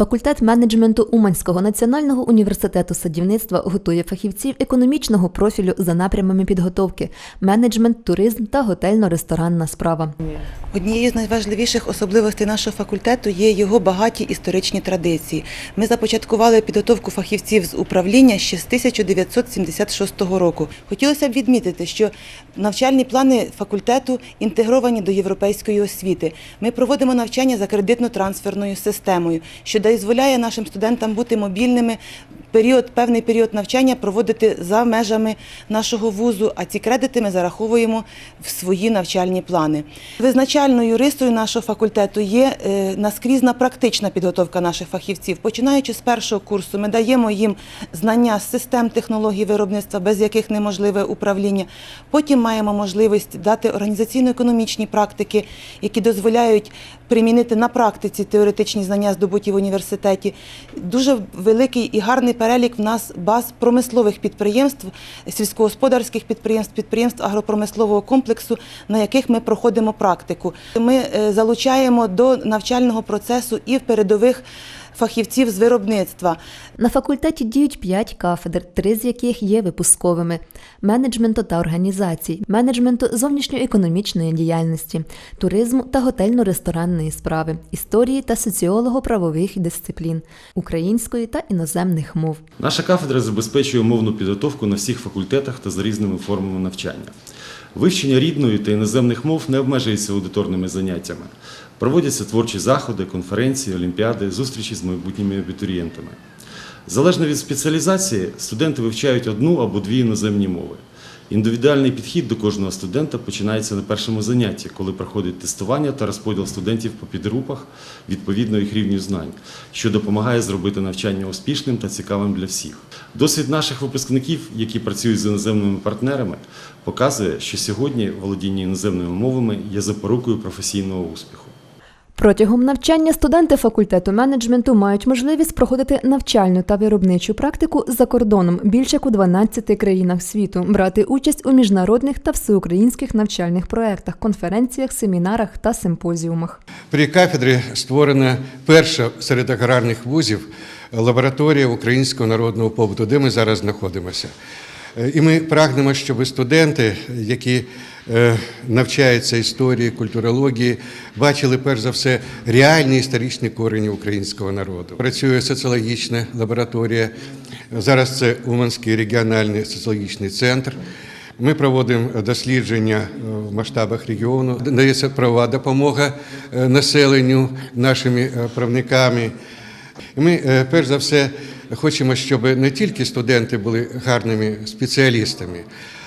Факультет менеджменту Уманського національного університету садівництва готує фахівців економічного профілю за напрямами підготовки: менеджмент, туризм та готельно-ресторанна справа. Однією з найважливіших особливостей нашого факультету є його багаті історичні традиції. Ми започаткували підготовку фахівців з управління ще з 1976 року. Хотілося б відмітити, що навчальні плани факультету інтегровані до європейської освіти. Ми проводимо навчання за кредитно-трансферною системою, що дозволяє нашим студентам бути мобільними. Період, певний період навчання проводити за межами нашого вузу, а ці кредити ми зараховуємо в свої навчальні плани. Визначальною рисою нашого факультету є е, наскрізна практична підготовка наших фахівців. Починаючи з першого курсу, ми даємо їм знання з систем технологій виробництва, без яких неможливе управління. Потім маємо можливість дати організаційно-економічні практики, які дозволяють примінити на практиці теоретичні знання, здобуті в університеті. Дуже великий і гарний перелік в нас баз промислових підприємств, сільськогосподарських підприємств, підприємств агропромислового комплексу, на яких ми проходимо практику. Ми е, залучаємо до навчального процесу і в передових фахівців з виробництва. На факультеті діють п'ять кафедр, три з яких є випусковими: менеджменту та організацій, менеджменту зовнішньоекономічної діяльності, туризму та готельно-ресторанної справи, історії та соціолого-правових дисциплін, української та іноземних мов. Наша кафедра забезпечує мовну підготовку на всіх факультетах та за різними формами навчання. Вивчення рідної та іноземних мов не обмежується аудиторними заняттями. Проводяться творчі заходи, конференції, олімпіади, зустрічі з майбутніми абітурієнтами. Залежно від спеціалізації, студенти вивчають одну або дві іноземні мови. Індивідуальний підхід до кожного студента починається на першому занятті, коли проходить тестування та розподіл студентів по підгрупах відповідно їх рівню знань, що допомагає зробити навчання успішним та цікавим для всіх. Досвід наших випускників, які працюють з іноземними партнерами, показує, що сьогодні володіння іноземними мовами є запорукою професійного успіху. Протягом навчання студенти факультету менеджменту мають можливість проходити навчальну та виробничу практику за кордоном більше як у 12 країнах світу, брати участь у міжнародних та всеукраїнських навчальних проєктах, конференціях, семінарах та симпозіумах. При кафедрі створена перша серед аграрних вузів лабораторія українського народного побуту, де ми зараз знаходимося. Е, І ми прагнемо, щоб студенти, які е, навчаються історії, культурології, бачили перш за все реальні історичні корені українського народу. Працює соціологічна лабораторія. Зараз це Уманський регіональний соціологічний центр. Ми проводимо дослідження е, в масштабах регіону, надається правова допомога населенню нашими правниками. Ми, перш за все, хочемо, щоб не тільки студенти були гарними спеціалістами,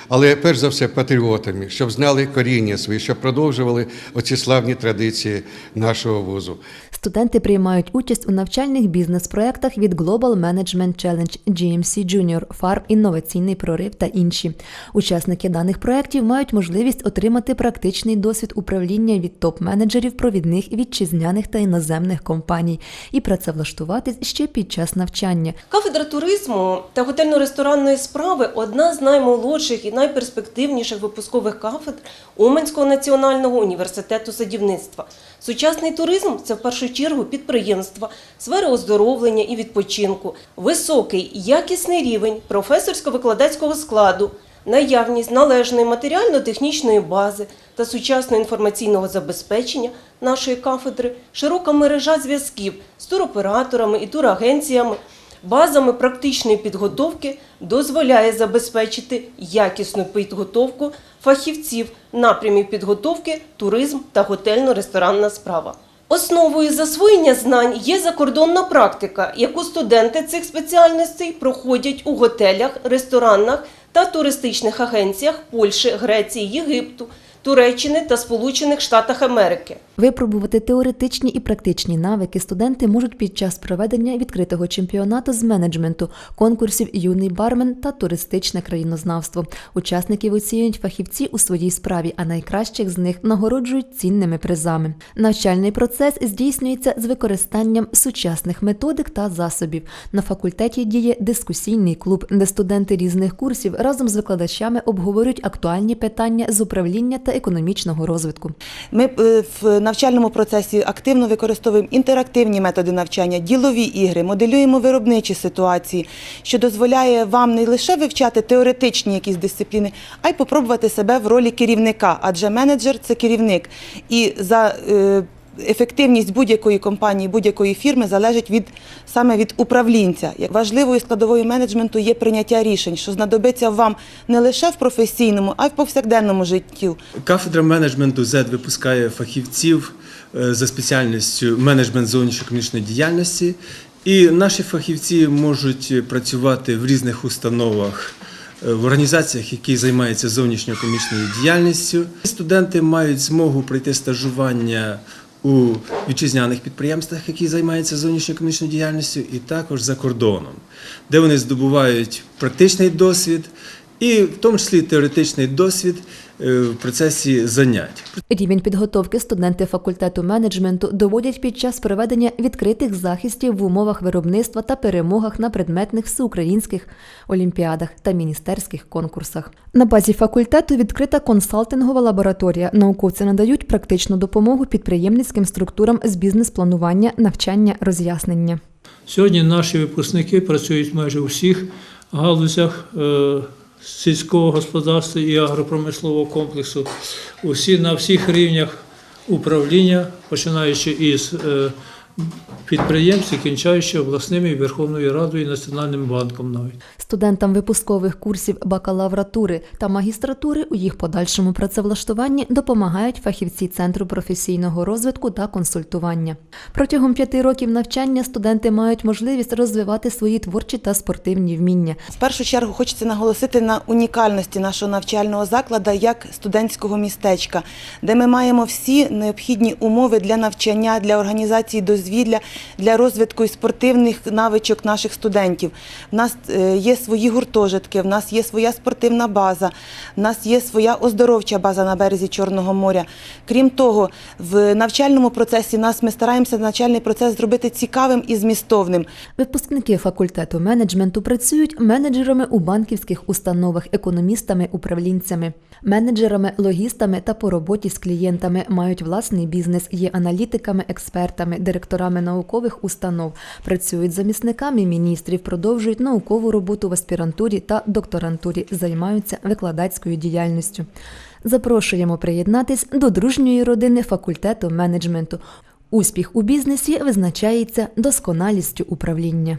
але перш за все патріотами, щоб знали коріння свої, щоб продовжували оці славні традиції нашого вузу. Студенти приймають участь у навчальних бізнес-проєктах від Global Management Challenge, GMC Junior, Farm Інноваційний прорив та інші. Учасники даних проєктів мають можливість отримати практичний досвід управління від топ-менеджерів провідних вітчизняних та іноземних компаній і працевлаштуватись ще під час навчання. Кафедра туризму та готельно-ресторанної справи одна з наймолодших і найперспективніших випускових кафедр Уманського національного університету садівництва. Сучасний туризм це в першу чергу підприємства, сфери оздоровлення і відпочинку, високий якісний рівень професорсько-викладацького складу, наявність належної матеріально-технічної бази та сучасного інформаційного забезпечення нашої кафедри, широка мережа зв'язків з туроператорами і турагенціями, базами практичної підготовки дозволяє забезпечити якісну підготовку фахівців напрямів підготовки, туризм та готельно-ресторанна справа. Основою засвоєння знань є закордонна практика, яку студенти цих спеціальностей проходять у готелях, ресторанах та туристичних агенціях Польщі, Греції, Єгипту, Туреччини та Сполучених Штатах Америки. Випробувати теоретичні і практичні навики студенти можуть під час проведення відкритого чемпіонату з менеджменту, конкурсів юний бармен та туристичне країнознавство. Учасників оцінюють фахівці у своїй справі, а найкращих з них нагороджують цінними призами. Навчальний процес здійснюється з використанням сучасних методик та засобів. На факультеті діє дискусійний клуб, де студенти різних курсів разом з викладачами обговорюють актуальні питання з управління та економічного розвитку. Ми е, в навчальному процесі активно використовуємо інтерактивні методи навчання, ділові ігри, моделюємо виробничі ситуації, що дозволяє вам не лише вивчати теоретичні якісь дисципліни, а й попробувати себе в ролі керівника, адже менеджер це керівник. І за е, Ефективність будь-якої компанії, будь-якої фірми залежить від саме від управлінця. Як важливою складовою менеджменту є прийняття рішень, що знадобиться вам не лише в професійному, а й в повсякденному житті. Кафедра менеджменту ЗЕД випускає фахівців е, за спеціальністю менеджмент зовнішньоекономічної діяльності. І наші фахівці можуть працювати в різних установах, е, в організаціях, які займаються зовнішньоекономічною діяльністю. Студенти мають змогу пройти стажування у вітчизняних підприємствах, які займаються зовнішньоекономічною діяльністю, і також за кордоном, де вони здобувають практичний досвід і в тому числі теоретичний досвід е, в процесі занять. Рівень підготовки студенти факультету менеджменту доводять під час проведення відкритих захистів в умовах виробництва та перемогах на предметних всеукраїнських олімпіадах та міністерських конкурсах. На базі факультету відкрита консалтингова лабораторія. Науковці надають практичну допомогу підприємницьким структурам з бізнес-планування, навчання, роз'яснення. Сьогодні наші випускники працюють майже у всіх галузях е, сільського господарства і агропромислового комплексу, усі на всіх рівнях управління, починаючи із е, підприємств і кінчаючи обласними і Верховною Радою і Національним банком навіть. Студентам випускових курсів бакалавратури та магістратури у їх подальшому працевлаштуванні допомагають фахівці Центру професійного розвитку та консультування. Протягом п'яти років навчання студенти мають можливість розвивати свої творчі та спортивні вміння. В першу чергу хочеться наголосити на унікальності нашого навчального закладу як студентського містечка, де ми маємо всі необхідні умови для навчання, для організації дозвілля, для розвитку і спортивних навичок наших студентів. В нас е, є свої гуртожитки, в нас є своя спортивна база, в нас є своя оздоровча база на березі Чорного моря. Крім того, в навчальному процесі нас ми стараємося навчальний процес зробити цікавим і змістовним. Випускники факультету менеджменту працюють менеджерами у банківських установах, економістами, управлінцями, менеджерами, логістами та по роботі з клієнтами мають власний бізнес, є аналітиками, експертами, директорами наукових установ, працюють замісниками міністрів, продовжують наукову роботу в аспірантурі та докторантурі, займаються викладацькою діяльністю. Запрошуємо приєднатись до дружньої родини факультету менеджменту. Успіх у бізнесі визначається досконалістю управління.